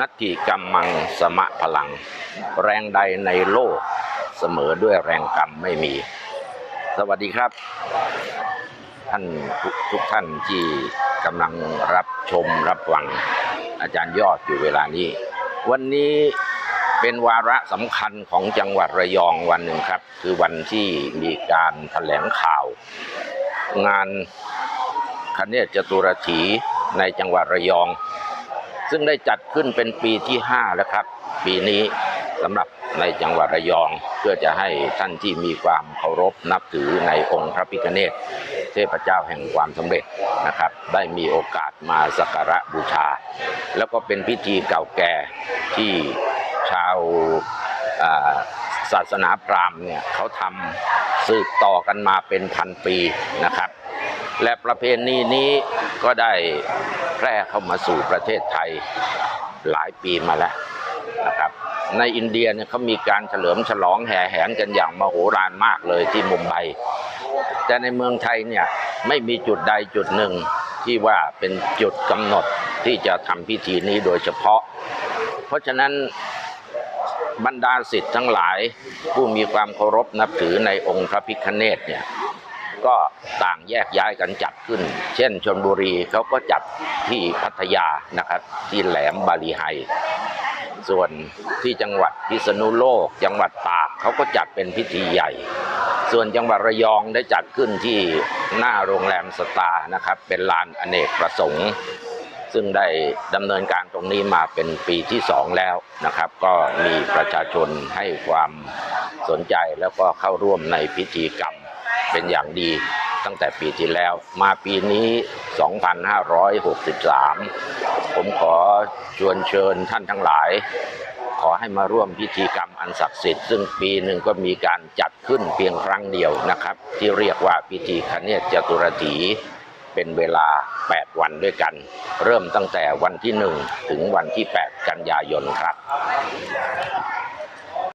นัตถิกรรมังสมะพลัง แรงใดในโลกเสมอด้วยแรงกรรมไม่มี สวัสดีครับ ท่านทุกทุกท่านที่กำลังรับชมรับฟัง อาจารย์ยอดอยู่เวลานี้ วันนี้เป็นวาระสำคัญของจังหวัดระยองวันหนึ่งครับ คือวันที่มีการแถลงข่าว งานคเนศจตุรถีในจังหวัดระยอง ซึ่งได้จัดขึ้นเป็นปีที่ 5 แล้วครับ ปีนี้สำหรับในจังหวัดระยอง เพื่อจะให้ท่านที่มีความเคารพนับถือในองค์พระพิฆเนศเทพเจ้าแห่งความสำเร็จนะครับ ได้มีโอกาสมาสักการะบูชา แล้วก็เป็นพิธีเก่าแก่ที่ชาวศาสนาพราหมณ์เนี่ยเขาทำสืบต่อกันมาเป็นพันปีนะครับ และประเพณีนี้ก็ได้แพร่เข้ามาสู่ประเทศไทยหลายปีมาแล้วนะครับ ในอินเดียเนี่ยเขามีการเฉลิมฉลองแห่แหนกันอย่างมโหฬารมากเลยที่มุมไบแต่ในเมืองไทยเนี่ยไม่มีจุดใดจุดหนึ่งที่ว่าเป็นจุดกำหนดที่จะทำพิธีนี้โดยเฉพาะ เพราะฉะนั้นบรรดาสิทธิ์ทั้งหลายผู้มีความเคารพนับถือในองค์พระพิฆเนศเนี่ย ก็ต่างแยกย้ายกันจัดขึ้น เช่นชนบุรีเขาก็จัดที่พัทยานะครับ ที่แหลมบาลีไฮส่วนที่จังหวัดพิษณุโลก จังหวัดตากเขาก็จัดเป็นพิธีใหญ่ ส่วนจังหวัดระยองได้จัดขึ้นที่หน้าโรงแรมสตาร์นะครับ เป็นลานอเนกประสงค์ ซึ่งได้ดำเนินการตรงนี้มาเป็นปีที่สองแล้วนะครับ ก็มีประชาชนให้ความสนใจแล้วก็เข้าร่วมในพิธีกรรม เป็นอย่างดีตั้งแต่ปีที่แล้ว มาปีนี้ 2563 ผมขอชวนเชิญท่านทั้งหลาย ขอให้มาร่วมพิธีกรรมอันศักดิ์สิทธิ์ ซึ่งปีหนึ่งก็มีการจัดขึ้นเพียงครั้งเดียวนะครับ ที่เรียกว่าพิธีคเนศจตุรถีเป็นเวลา 8 วันด้วยกัน เริ่มตั้งแต่วันที่ 1 ถึงวันที่ 8 กันยายนครับ